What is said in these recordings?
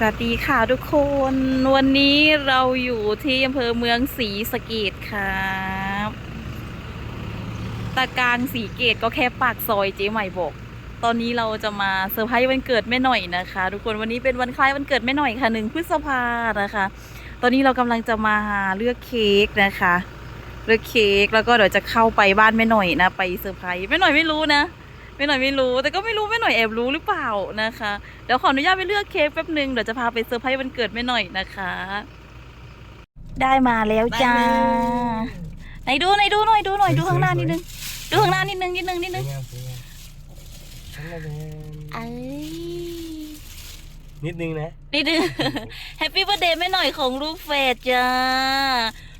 สวัสดีค่ะทุกคน วันนี้เราอยู่ที่อำเภอเมืองศรีสะเกดครับตะกลางศรีเกดก็แค่ปากซอยเจ๊ใหม่บอก ตอนนี้เราจะมาเซอร์ไพรส์วันเกิดแม่หน่อยนะคะ ทุกคนวันนี้เป็นวันคล้ายวันเกิดแม่หน่อยค่ะหนึ่งพฤษภานะคะ ตอนนี้เรากำลังจะมาเลือกเค้กนะคะ เลือกเค้กแล้วก็เดี๋ยวจะเข้าไปบ้านแม่หน่อยนะ ไปเซอร์ไพรส์แม่หน่อยไม่รู้นะ แม่หน่อยไม่รู้ แต่ก็ไม่รู้แม่หน่อยแอบรู้หรือเปล่านะคะเดี๋ยวขออนุญาตไปเลือกเค้กแป๊บหนึ่งเดี๋ยวจะพาไปเซอร์ไพรส์วันเกิดแม่หน่อยนะคะ ได้มาแล้วจ้าไหนดูไหนดูหน่อยดูหน่อยดูข้างหน้านิดนึงดูข้างหน้านิดนึงนิดนึงนิดนึงสวยงามสวยงามฉันน่าจะเอ้ยนิดนึงนะนิดนึงแฮปปี้เบ t ร์ a เดย์แม่หน่อยของลูกเฟดจ้า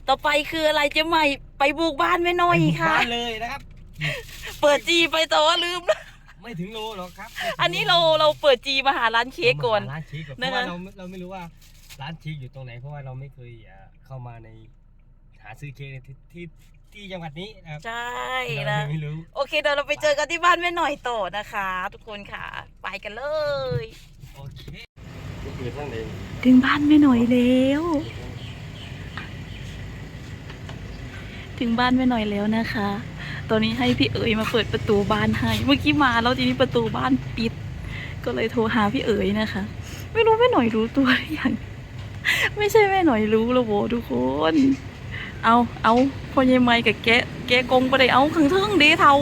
ต่อไปคืออะไรเจ๊ใหม่ไปบุกบ้านแม่หน่อยค่ะบ้านเลยนะครับ เปิดจีไปแต่ว่าลืมนะไม่ถึงโลหรอกครับอันนี้เราเราเปิดจีมาหาร้านเค้กก่อนร้านเค้กก่อนเพนะคะราะว่าเราเราไม่รู้ว่าร้านเค้กอยู่ตรงไหนเพราะว่าเราไม่เคยอ่าเข้ามาในหาซื้อเค้กในที่ที่ที่จังหวัดนี้นะครับใช่เรานะไม่รู้ โอเคเดี๋ยวเราไปเจอกันที่บ้านแม่หน่อยต่อนะคะ ทุกคนค่ะ ไปกันเลย โอเคก็คือท่านเองถึงบ้านแม่หน่อยแล้ว ถึงบ้านแม่หน่อยแล้วนะคะ ตอนนี้ให้พี่เอ๋ยมาเปิดประตูบ้านให้ เมื่อกี้มาแล้วทีนี้ประตูบ้านปิด ก็เลยโทรหาพี่เอ๋ยนะคะ ไม่รู้แม่หน่อยรู้ตัวหรือยังไม่ใช่แม่หน่อยรู้ละโวทุกคน เอาเอาพอยายไม้กับแกแกกงไปได้เอาขังเทิงเด้เทา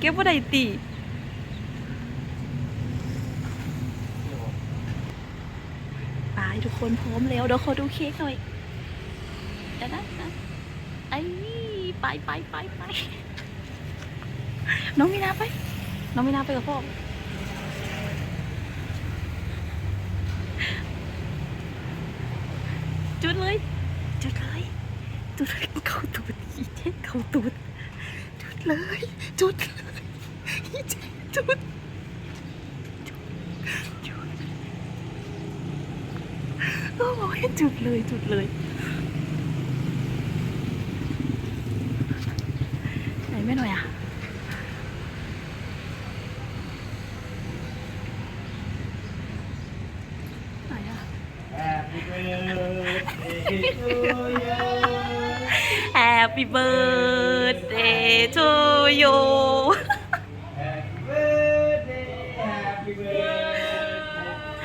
แกะบ่ได้ตีไปทุกคนพร้อมแล้วเดี๋ยวขอดูเค้กหน่อยเดี๋ยวนะไอ้ ไปไปไปไปน้องมีนาไป น้องมีนาไปกับพ่อจุดเลยจุดเลยจุดเลยเข้าตูดอีเจ๊เข้าตูดจุดเลยจุดเลยอีเจ๊จุดจุดจุดโอ้ยจุดเลยจุดเลย ไหนไม่หน่อยอะไหนอะ Happy birthday to you Happy birthday to you Happy birthday Happy birthday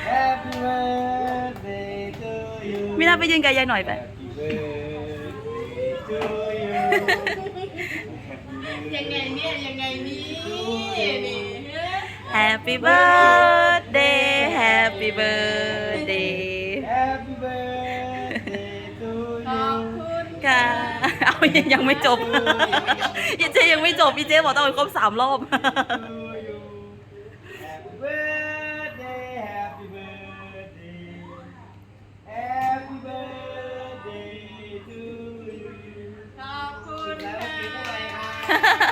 Happy birthday to you มินาไปยืนกับยายหน่อยไป Happy birthday to you ยังไงเนี่ยยังไงนี่นี่ Happy birthday Happy birthday Happy birthday to ขอบ you คุณค่ะเอายังยังไม่จบ อีเจยังไม่จบอีเจบอกต้องเอาครบสามรอบ to you Happy birthday Happy birthday Happy birthday to you ขอบคุณแล้วค่ะ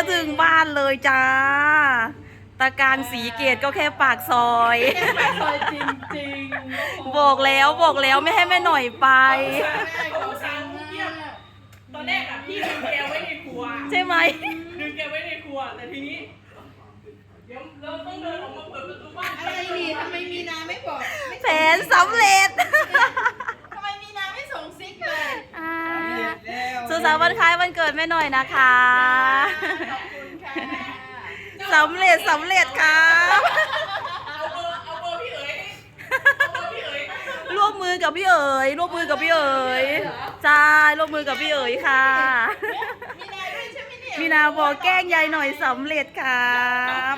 กินอะไรครับบุกมาถึงบ้านเลยจ้า ตะการสีเกตก็แค่ปากซอยซอยจริงจริงบอกแล้วบอกแล้วไม่ให้แม่หน่อยไปเขาสั่งเยี่ยมตอนแรกอะพี่ดึงแกไว้ในครัว ใช่ไหมดึงแกไว้ในครัวแต่ทีนี้เดี๋ยวเราต้องเดินออกมาเปิดประตูบ้านอะไรนี่ทำไมมีนาไม่บอกไม่แผนสำเร็จ ทำไมมีนาไม่ส่งซิกเลย อ่า แล้วสุขสันต์วันคล้ายวันเกิดแม่หน่อยนะคะขอบคุณค่ะสำเร็จสำเร็จครับเอาเบอร์เอาเบอร์พี่เอ๋ยเอาเบอร์พี่เอ๋ยร่วมมือกับพี่เอ๋ยร่วมมือกับพี่เอ๋ยใช่ร่วมมือกับพี่เอ๋ยค่ะมีนาด้วยใช่ไหมเนี่ยมีนาบอกแกล้งยายหน่อยสำเร็จครับ